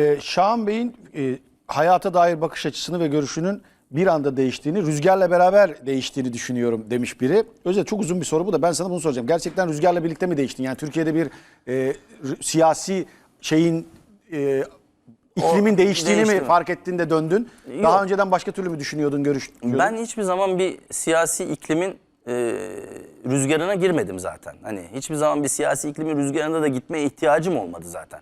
Ee, Şahan Bey'in e, hayata dair bakış açısını ve görüşünün bir anda değiştiğini, rüzgarla beraber değiştiğini düşünüyorum demiş biri. Özel çok uzun bir soru bu da ben sana bunu soracağım. Gerçekten rüzgarla birlikte mi değiştin? Yani Türkiye'de bir e, siyasi şeyin e, iklimin O değiştiğini değişti mi fark ettin de döndün? Daha Yok. önceden başka türlü mü düşünüyordun, görüşüyordun? Ben hiçbir zaman bir siyasi iklimin e, rüzgarına girmedim zaten. Hani hiçbir zaman bir siyasi iklimin rüzgarına da gitmeye ihtiyacım olmadı zaten.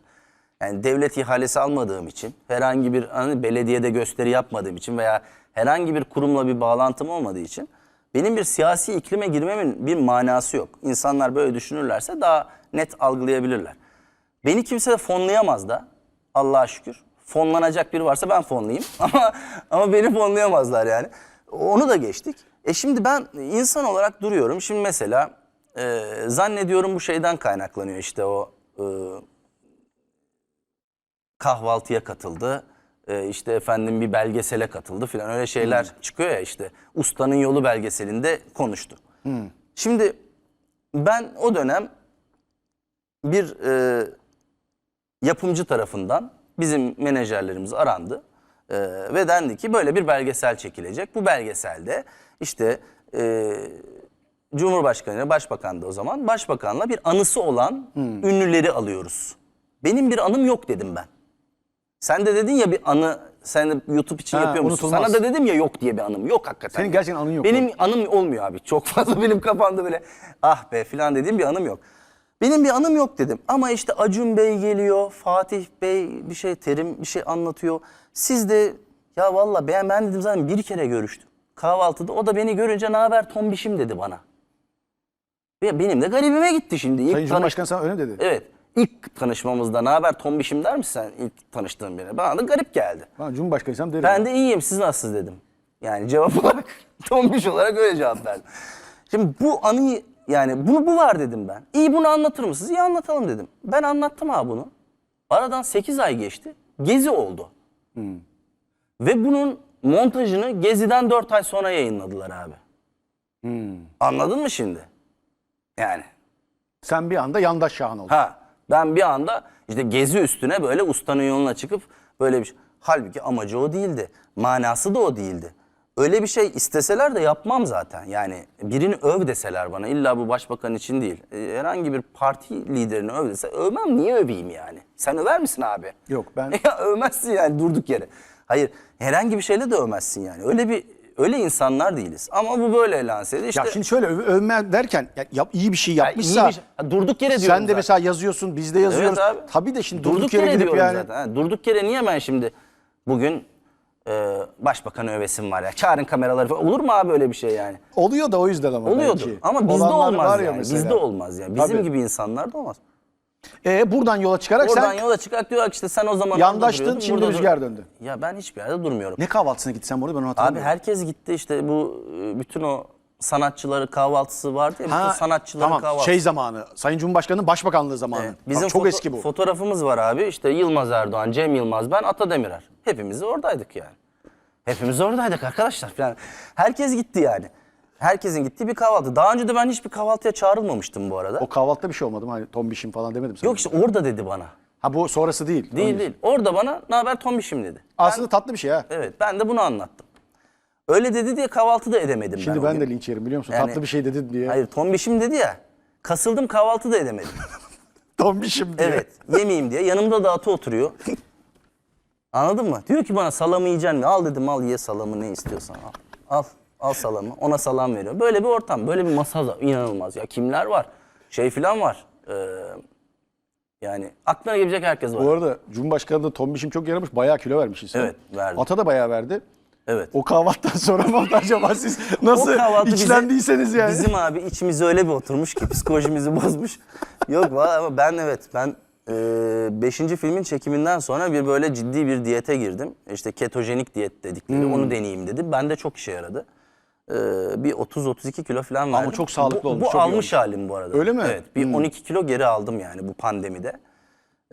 Yani devlet ihalesi almadığım için, herhangi bir hani belediyede gösteri yapmadığım için veya herhangi bir kurumla bir bağlantım olmadığı için benim bir siyasi iklime girmemin bir manası yok. İnsanlar böyle düşünürlerse daha net algılayabilirler. Beni kimse de fonlayamaz da Allah'a şükür. Fonlanacak biri varsa ben fonlayayım ama ama beni fonlayamazlar yani. Onu da geçtik. E şimdi ben insan olarak duruyorum. Şimdi mesela e, zannediyorum bu şeyden kaynaklanıyor işte o e, kahvaltıya katıldı. E, işte efendim bir belgesele katıldı filan öyle şeyler çıkıyor ya işte. Ustanın Yolu belgeselinde konuştu. Şimdi ben o dönem bir e, yapımcı tarafından bizim menajerlerimiz arandı. E, ve dendi ki böyle bir belgesel çekilecek. Bu belgeselde işte e, Cumhurbaşkanı, Başbakan da o zaman Başbakanla bir anısı olan ünlüleri alıyoruz. Benim bir anım yok dedim ben. Sen de dedin ya bir anı sen de YouTube için Ha, yapıyor musun? unutulmaz. Sana da dedim ya yok diye bir anım. Yok hakikaten. Senin gerçekten anın yok Benim anım olmuyor abi. Çok fazla benim kafamda böyle ah be filan dediğim bir anım yok. Benim bir anım yok dedim. Ama işte Acun Bey geliyor, Fatih Bey bir şey, Terim bir şey anlatıyor. Siz de ya valla ben, ben dedim zaten bir kere görüştüm. Kahvaltıda o da beni görünce ne haber tombişim dedi bana. Benim de garibime gitti şimdi. İlk Sayın tanış- Cumhurbaşkanı sana öyle mi dedi? Evet. İlk tanışmamızda ne haber tombişim der misin sen ilk tanıştığın birine? Bana da garip geldi. Ben Cumhurbaşkanıysam derim. Ben de iyiyim siz nasılsınız dedim. Yani cevap olarak tombiş olarak öyle cevap verdim. Şimdi bu anıyı yani bunu bu var dedim ben. İyi bunu anlatır mısınız? İyi anlatalım dedim. Ben anlattım abi bunu. Aradan 8 ay geçti. Gezi oldu. Ve bunun montajını Gezi'den 4 ay sonra yayınladılar abi. Anladın mı şimdi? Yani. Sen bir anda yandaş Şahan oldun. Ha ben bir anda işte gezi üstüne böyle ustanın yoluna çıkıp böyle bir şey. Halbuki amacı o değildi. Manası da o değildi. Öyle bir şey isteseler de yapmam zaten. Yani birini öv deseler bana illa bu başbakan için değil. e, herhangi bir parti liderini öv dese övmem niye öveyim yani? Sen över misin abi? Yok, ben- ya övmezsin yani durduk yere. Hayır herhangi bir şeyle de övmezsin yani. Öyle bir öyle insanlar değiliz. Ama bu böyle lanse edildi. İşte, Ya şimdi şöyle öv- övme derken ya, yap, iyi bir şey yapmışsa bir şey- Ha, durduk yere diyorum sen de zaten. mesela yazıyorsun biz de yazıyoruz. Abi. Tabii de şimdi durduk, yere, gidip diyorum yani zaten. Ha, durduk yere niye ben şimdi bugün e, başbakanı övesim var ya. Çağırın kameraları falan. Olur mu abi öyle bir şey yani? oluyor da o yüzden ama Oluyordu. belki. Ama bizde Olanlar olmaz var ya yani. mesela. Bizde olmaz yani. Bizim Tabii. gibi insanlar da olmaz. E, buradan yola çıkarak Oradan sen yola çıkarak diyorlar ki işte sen o zaman yandaştın şimdi rüzgar döndü. Ya ben hiçbir yerde durmuyorum. Ne kahvaltısına gittin sen burada ben onu Abi hatırlamıyorum. herkes gitti işte bu e, bütün o sanatçıları kahvaltısı vardı ya. Bütün sanatçıların tamam kahvaltısı. şey zamanı Sayın Cumhurbaşkanı'nın başbakanlığı zamanı. Evet, Bak, çok foto- eski bu. Fotoğrafımız var abi. İşte Yılmaz Erdoğan, Cem Yılmaz, ben Ata Demirer. Hepimiz oradaydık yani. Hepimiz oradaydık arkadaşlar falan. Herkes gitti yani. Herkesin gittiği bir kahvaltı. Daha önce de ben hiçbir kahvaltıya çağrılmamıştım bu arada. o kahvaltıda bir şey olmadı mı? Hani tombişim falan demedim sana. Yok işte orada dedi bana. Ha bu sonrası değil. Değil Onun- değil. Orada bana ne haber tombişim dedi. Aslında tatlı bir şey ha. Evet ben de bunu anlattım. Öyle dedi diye kahvaltı da edemedim Şimdi ben. o ben gün. de linç yerim biliyor musun? Yani- tatlı bir şey dedin diye. Hayır tombişim dedi ya. Kasıldım kahvaltı da edemedim. Tombişim diye. Evet yemeyeyim diye. Yanımda da atı oturuyor. Anladın mı? Diyor ki bana salamı yiyeceksin mi? Al dedim al ye salamı ne istiyorsan al. Al. Al salamı. Ona salam veriyor. Böyle bir ortam. Böyle bir masa da inanılmaz. Ya kimler var? Şey filan var. Ee, yani aklına gelecek herkes var. Bu arada Cumhurbaşkanı da tombişim çok yaramış. Bayağı kilo vermiş insan. Evet, verdi. Ata da bayağı verdi. Evet. O kahvaltıdan sonra mı acaba siz nasıl kahvaltı bize- içlendiyseniz yani. Bizim abi içimize öyle bir oturmuş ki psikolojimizi bozmuş. Yok valla ama ben evet ben 5. filmin çekiminden sonra bir böyle ciddi bir diyete girdim. İşte ketojenik diyet dedikleri Hmm. onu deneyeyim dedim. Ben de çok işe yaradı. Ee, bir 30-32 kilo falan verdim. çok sağlıklı bu, olmuş, Bu çok almış olmuş. halim bu arada. Öyle mi? Evet bir 12 kilo geri aldım yani bu pandemide.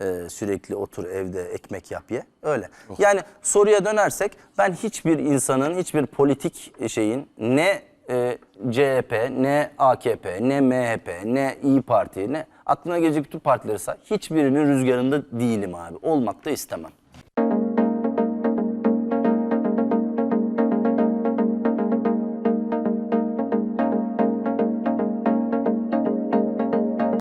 Ee, sürekli otur evde ekmek yap ye. Öyle. Oh. Yani soruya dönersek ben hiçbir insanın, hiçbir politik şeyin ne e, CHP, ne AKP, ne MHP, ne İyi Parti, ne aklına gelecek bütün partileri say. Hiçbirinin rüzgarında değilim abi. Olmak da istemem.